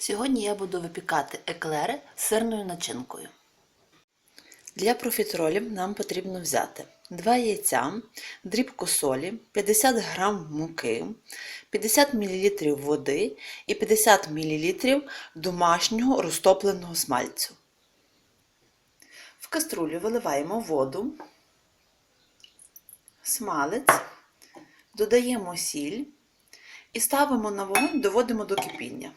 Сьогодні я буду випікати еклери з сирною начинкою. Для профітролів нам потрібно взяти 2 яйця, дрібку солі, 50 г муки, 50 мл води і 50 мл домашнього розтопленого смальцю. В каструлю виливаємо воду, смалець, додаємо сіль і ставимо на вогонь, доводимо до кипіння.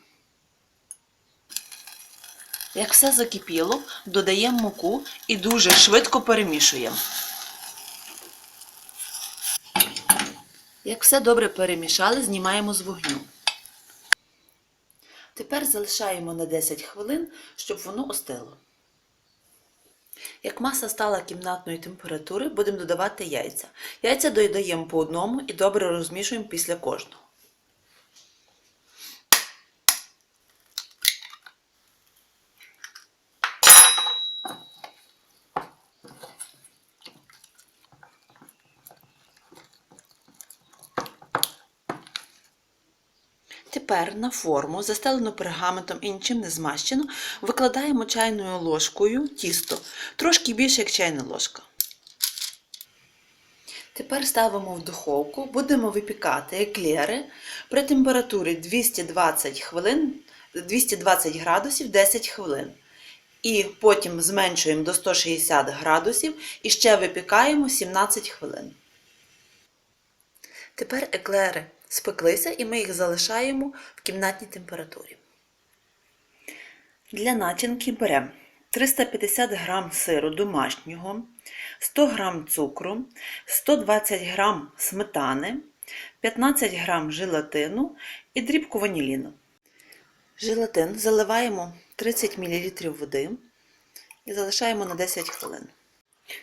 Як все закипіло, додаємо муку і дуже швидко перемішуємо. Як все добре перемішали, знімаємо з вогню. Тепер залишаємо на 10 хвилин, щоб воно остило. Як маса стала кімнатної температури, будемо додавати яйця. Яйця додаємо по одному і добре розмішуємо після кожного. Тепер на форму, застелену пергаментом і нічим не змащену, викладаємо чайною ложкою тісто, трошки більше, як чайна ложка. Тепер ставимо в духовку, будемо випікати еклери при температурі 220 хвилин, 220 градусів 10 хвилин. І потім зменшуємо до 160 градусів і ще випікаємо 17 хвилин. Тепер еклери спеклися і ми їх залишаємо в кімнатній температурі. Для начинки беремо 350 г сиру домашнього, 100 г цукру, 120 г сметани, 15 г желатину і дрібку ваніліну. Желатин заливаємо 30 мл води і залишаємо на 10 хвилин.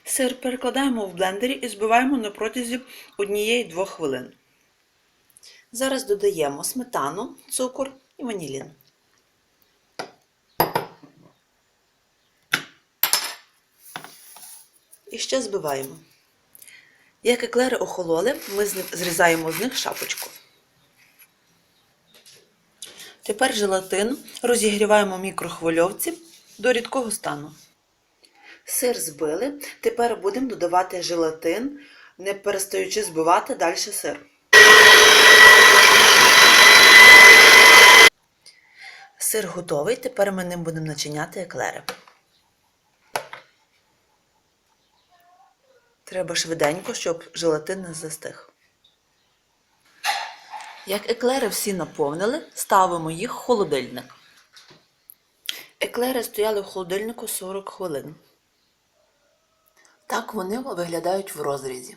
Сир перекладаємо в блендері і збиваємо на протязі 1-2 хвилин. Зараз додаємо сметану, цукор і ванілін. І ще збиваємо. Як еклери охололи, ми зрізаємо з них шапочку. Тепер желатин розігріваємо в мікрохвильовці до рідкого стану. Сир збили. Тепер будемо додавати желатин, не перестаючи збивати далі сир. Сир готовий, тепер ми ним будемо начиняти еклери. Треба швиденько, щоб желатин не застиг. Як еклери всі наповнили, ставимо їх в холодильник. Еклери стояли в холодильнику 40 хвилин. Так вони виглядають в розрізі.